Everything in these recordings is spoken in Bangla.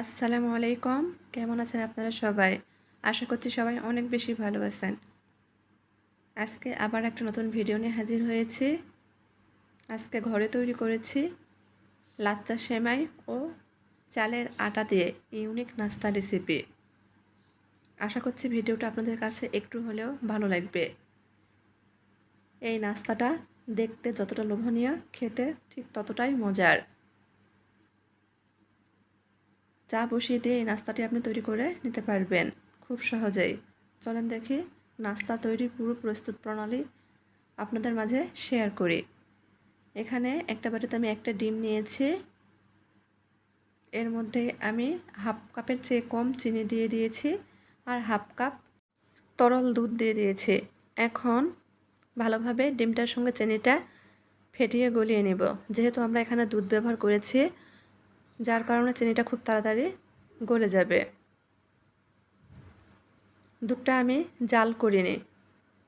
আসসালামু আলাইকুম। কেমন আছেন আপনারা সবাই? আশা করছি সবাই অনেক বেশি ভালো আছেন। আজকে আবার একটা নতুন ভিডিও নিয়ে হাজির হয়েছি। আজকে ঘরে তৈরি করেছি লাচ্চা সেমাই ও চালের আটা দিয়ে ইউনিক নাস্তা রেসিপি। আশা করছি ভিডিওটা আপনাদের কাছে একটু হলেও ভালো লাগবে। এই নাস্তাটা দেখতে যতটা লোভনীয়, খেতে ঠিক ততটাই মজার। চা বসিয়ে দিয়ে এই নাস্তাটি আপনি তৈরি করে নিতে পারবেন, খুব সহজেই। চলেন দেখি নাস্তা তৈরির পুরো প্রস্তুত প্রণালী আপনাদের মাঝে শেয়ার করি। এখানে একটা বাটিতে আমি একটা ডিম নিয়েছি। এর মধ্যে আমি হাফ কাপের চেয়ে কম চিনি দিয়ে দিয়েছি আর হাফ কাপ তরল দুধ দিয়ে দিয়েছি। এখন ভালোভাবে ডিমটার সঙ্গে চিনিটা ফেটিয়ে গলিয়ে নেব। যেহেতু আমরা এখানে দুধ ব্যবহার করেছি যার কারণে চিনিটা খুব তাড়াতাড়ি গলে যাবে। দুধটা আমি জাল করিনি।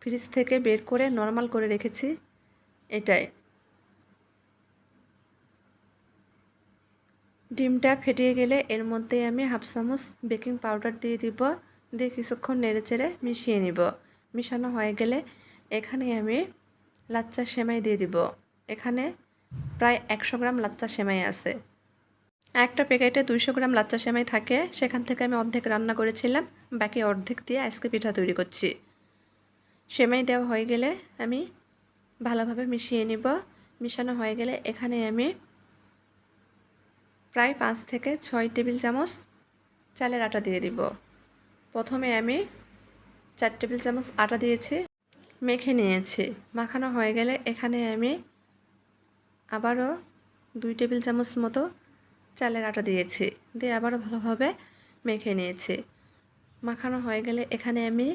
ফ্রিজ থেকে বের করে নর্মাল করে রেখেছি এটাই। ডিমটা ফেটিয়ে গেলে এর মধ্যে আমি হাফ চামচ বেকিং পাউডার দিয়ে দিব, দিয়ে কিছুক্ষণ নেড়ে চেড়ে মিশিয়ে নিব। মিশানো হয়ে গেলে এখানে আমি লাচ্চা সেমাই দিয়ে দিব। এখানে প্রায় একশো গ্রাম লাচ্চা সেমাই আছে। একটা প্যাকেটে দুইশো গ্রাম লাচ্চা সেমাই থাকে। সেখান থেকে আমি অর্ধেক রান্না করেছিলাম, বাকি অর্ধেক দিয়ে আজকে পিঠা তৈরি করছি। সেমাই দেওয়া হয়ে গেলে আমি ভালোভাবে মিশিয়ে নিব। মিশানো হয়ে গেলে এখানে আমি প্রায় পাঁচ থেকে ছয় টেবিল চামচ চালের আটা দিয়ে দিব। প্রথমে আমি চার টেবিল চামচ আটা দিয়েছি, মেখে নিয়েছি। মাখানো হয়ে গেলে এখানে আমি আবারও দুই টেবিল চামচ মতো চালের আটা দিয়েছি। দিয়ে আবারও ভালোভাবে মেখে নিয়েছি। মাখানো হয়ে গেলে এখানে আমি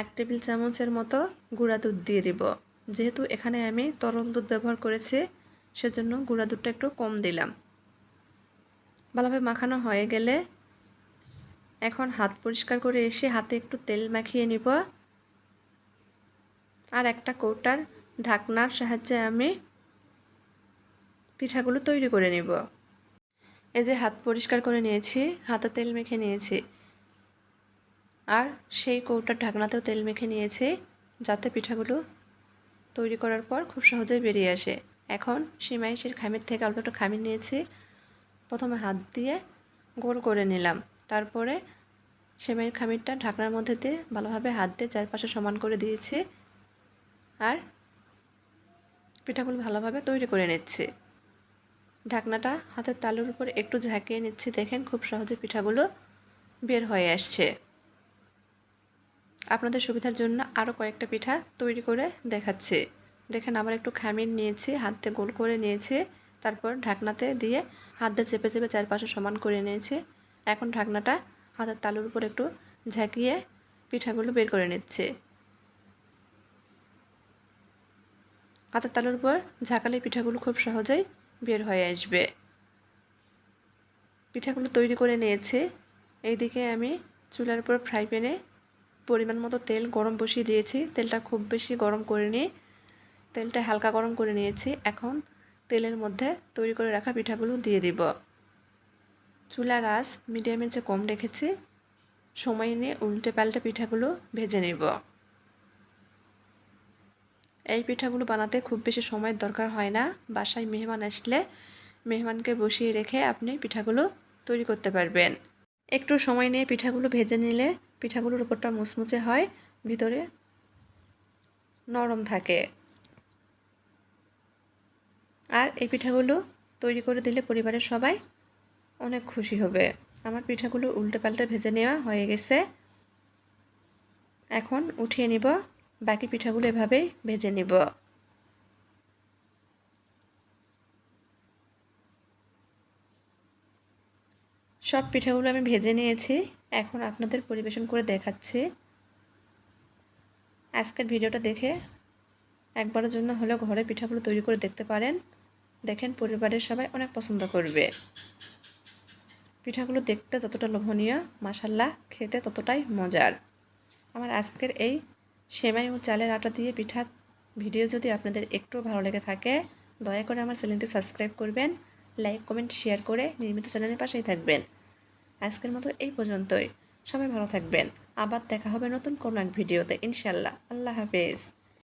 এক টেবিল চামচের মতো গুঁড়া দুধ দিয়ে দিব। যেহেতু এখানে আমি তরল দুধ ব্যবহার করেছি, সেজন্য গুঁড়া দুধটা একটু কম দিলাম। ভালোভাবে মাখানো হয়ে গেলে এখন হাত পরিষ্কার করে এসে হাতে একটু তেল মাখিয়ে নিব। আর একটা কৌটার ঢাকনার সাহায্যে আমি পিঠাগুলো তৈরি করে নিব। এই যে হাত পরিষ্কার করে নিয়েছি, হাতে তেল মেখে নিয়েছি। আর সেই কৌটার ঢাকনাতেও তেল মেখে নিয়েছি, যাতে পিঠাগুলো তৈরি করার পর খুব সহজেই বেরিয়ে আসে। এখন সিমাইশের খামির থেকে অল্প একটু খামির নিয়েছি। প্রথমে হাত দিয়ে গোল করে নিলাম। তারপরে সেমাইয়ের খামিরটা ঢাকনার মধ্যে দিয়ে ভালোভাবে হাত দিয়ে চারপাশে সমান করে দিয়েছি। আর পিঠাগুলো ভালোভাবে তৈরি করে নিচ্ছি। ঢাকনাটা হাতের তালুর উপর একটু ঝাঁকিয়ে নিচ্ছি। দেখেন খুব সহজে পিঠাগুলো বের হয়ে আসছে। আপনাদের সুবিধার জন্য আরও কয়েকটা পিঠা তৈরি করে দেখাচ্ছি। দেখেন আবার একটু খামির নিয়েছি হাতে গোল করে নিয়েছি, তারপর ঢাকনাতে দিয়ে হাত দিয়ে চেপে চেপে চারপাশে সমান করে নিয়েছি। এখন ঢাকনাটা হাতের তালুর উপর একটু ঝাঁকিয়ে পিঠাগুলো বের করে নিচ্ছে। হাতের তালুর উপর ঝাঁকালে পিঠাগুলো খুব সহজেই বের হয়ে আসবে। পিঠাগুলো তৈরি করে নিয়েছি। এইদিকে আমি চুলার উপর ফ্রাই প্যানে পরিমাণ মতো তেল গরম বসিয়ে দিয়েছি। তেলটা খুব বেশি গরম করে নিয়ে তেলটা হালকা গরম করে নিয়েছি। এখন তেলের মধ্যে তৈরি করে রাখা পিঠাগুলো দিয়ে দিব। চুলার আঁচ মিডিয়ামের যে কম রেখেছি। সময় নিয়ে উল্টে পাল্টে পিঠাগুলো ভেজে নেব। এই পিঠাগুলো বানাতে খুব বেশি সময়ের দরকার হয় না। বাসায় মেহমান আসলে মেহমানকে বসিয়ে রেখে আপনি পিঠাগুলো তৈরি করতে পারবেন। একটু সময় নিয়ে পিঠাগুলো ভেজে নিলে পিঠাগুলোর উপরটা মুচমুচে হয়, ভিতরে নরম থাকে। আর এই পিঠাগুলো তৈরি করে দিলে পরিবারের সবাই অনেক খুশি হবে। আমার পিঠাগুলো উল্টে পাল্টে ভেজে নেওয়া হয়ে গেছে। এখন উঠিয়ে নিব বাকি পিঠাগুলো এভাবে ভেজে নিব। সব পিঠাগুলো আমি ভেজে নিয়েছি, এখন আপনাদের পরিবেশন করে দেখাচ্ছি। আজকের ভিডিওটা দেখে একবারের জন্য হলেও ঘরে পিঠাগুলো তৈরি করে দেখতে পারেন। দেখেন পরিবারের সবাই অনেক পছন্দ করবে। পিঠাগুলো দেখতে যতটা লোভনীয় মাসাল্লাহ খেতে ততটাই মজার। আমার আজকের এই সেমাই ও চালের আটা দিয়ে পিঠা ভিডিও যদি আপনাদের একটু ভালো লেগে থাকে, দয়া করে আমার চ্যানেলটি সাবস্ক্রাইব করবেন, লাইক, কমেন্ট, শেয়ার করে নির্মিত চ্যানেলের পাশেই থাকবেন। আজকের মতো এই পর্যন্তই। সবাই ভালো থাকবেন। আবার দেখা হবে নতুন কোনো এক ভিডিওতে। ইনশাল্লাহ আল্লাহ হাফেজ।